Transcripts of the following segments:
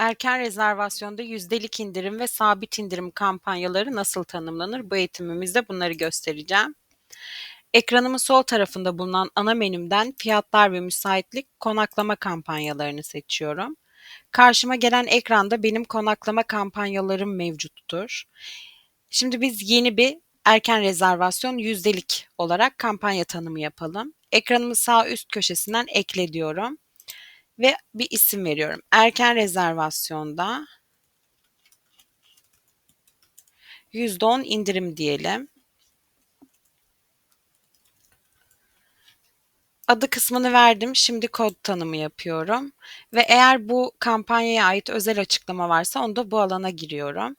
Erken rezervasyonda yüzdelik indirim ve sabit indirim kampanyaları nasıl tanımlanır? Bu eğitimimizde bunları göstereceğim. Ekranımın sol tarafında bulunan ana menümden fiyatlar ve müsaitlik konaklama kampanyalarını seçiyorum. Karşıma gelen ekranda benim konaklama kampanyalarım mevcuttur. Şimdi biz yeni bir erken rezervasyon yüzdelik olarak kampanya tanımı yapalım. Ekranımın sağ üst köşesinden ekle diyorum ve bir isim veriyorum. Erken rezervasyonda %10 indirim diyelim. Adı kısmını verdim. Şimdi kod tanımı yapıyorum. Ve eğer bu kampanyaya ait özel açıklama varsa onu da bu alana giriyorum.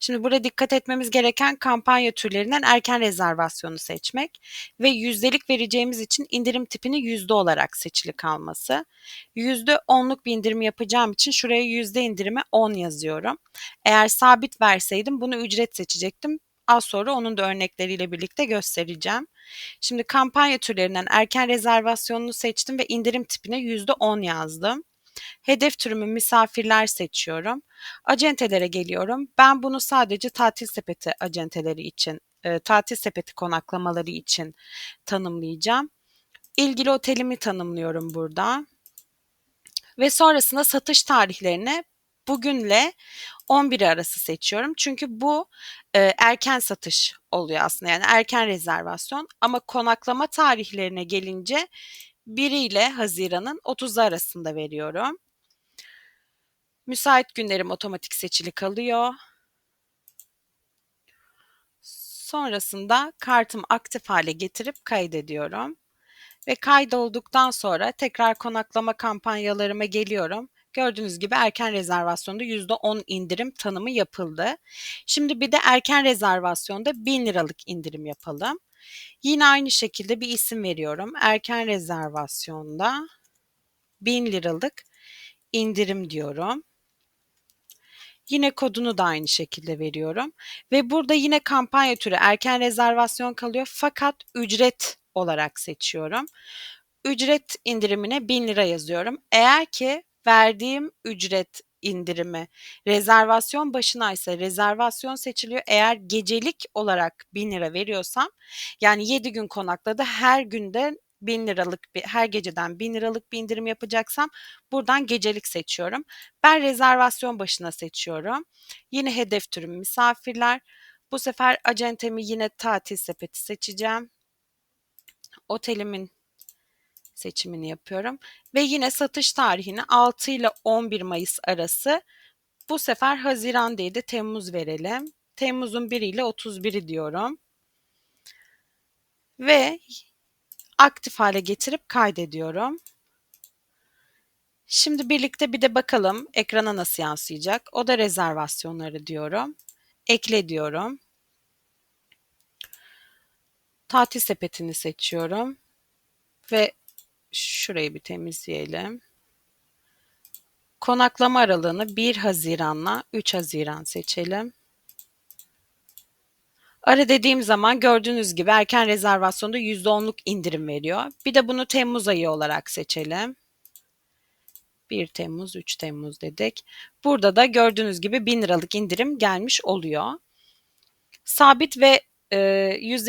Şimdi burada dikkat etmemiz gereken kampanya türlerinden erken rezervasyonu seçmek ve yüzdelik vereceğimiz için indirim tipini yüzde olarak seçili kalması. Yüzde onluk bir indirim yapacağım için şuraya yüzde indirime 10 yazıyorum. Eğer sabit verseydim bunu ücret seçecektim. Az sonra onun da örnekleriyle birlikte göstereceğim. Şimdi kampanya türlerinden erken rezervasyonunu seçtim ve indirim tipine %10 yazdım. Hedef türümü misafirler seçiyorum. Acentelere geliyorum. Ben bunu sadece tatil sepeti acenteleri için, e, tatil sepeti konaklamaları için tanımlayacağım. İlgili otelimi tanımlıyorum burada. Ve sonrasında satış tarihlerine bugünle 11 arası seçiyorum. Çünkü bu e, erken satış oluyor aslında yani erken rezervasyon ama konaklama tarihlerine gelince 1 ile Haziran'ın 30 arasında veriyorum. Müsait günlerim otomatik seçili kalıyor. Sonrasında kartımı aktif hale getirip kaydediyorum. Ve kaydolduktan sonra tekrar konaklama kampanyalarıma geliyorum. Gördüğünüz gibi erken rezervasyonda %10 indirim tanımı yapıldı. Şimdi bir de erken rezervasyonda 1000 liralık indirim yapalım. Yine aynı şekilde bir isim veriyorum. Erken rezervasyonda 1000 liralık indirim diyorum. Yine kodunu da aynı şekilde veriyorum. Ve burada yine kampanya türü erken rezervasyon kalıyor fakat ücret olarak seçiyorum. Ücret indirimine 1000 lira yazıyorum. Eğer ki verdiğim ücret indirimi rezervasyon başına ise rezervasyon seçiliyor. Eğer gecelik olarak 1000 lira veriyorsam yani 7 gün konakladı her günde 1000 liralık bir her geceden 1000 liralık bir indirim yapacaksam buradan gecelik seçiyorum. Ben rezervasyon başına seçiyorum. Yine hedef türüm misafirler. Bu sefer acentemi yine tatil sepeti seçeceğim. Otelimin seçimini yapıyorum ve yine satış tarihini 6 ile 11 Mayıs arası bu sefer Haziran değil de Temmuz verelim. Temmuz'un 1 ile 31'i diyorum. Ve aktif hale getirip kaydediyorum. Şimdi birlikte bir de bakalım ekrana nasıl yansıyacak. O da rezervasyonları diyorum. Ekle diyorum. Tatil sepetini seçiyorum. Ve şurayı bir temizleyelim. Konaklama aralığını 1 Haziran'la 3 Haziran seçelim. Ara dediğim zaman gördüğünüz gibi erken rezervasyonda %10'luk indirim veriyor. Bir de bunu Temmuz ayı olarak seçelim. 1 Temmuz, 3 Temmuz dedik. Burada da gördüğünüz gibi 1000 liralık indirim gelmiş oluyor. Sabit ve e, yüzdelik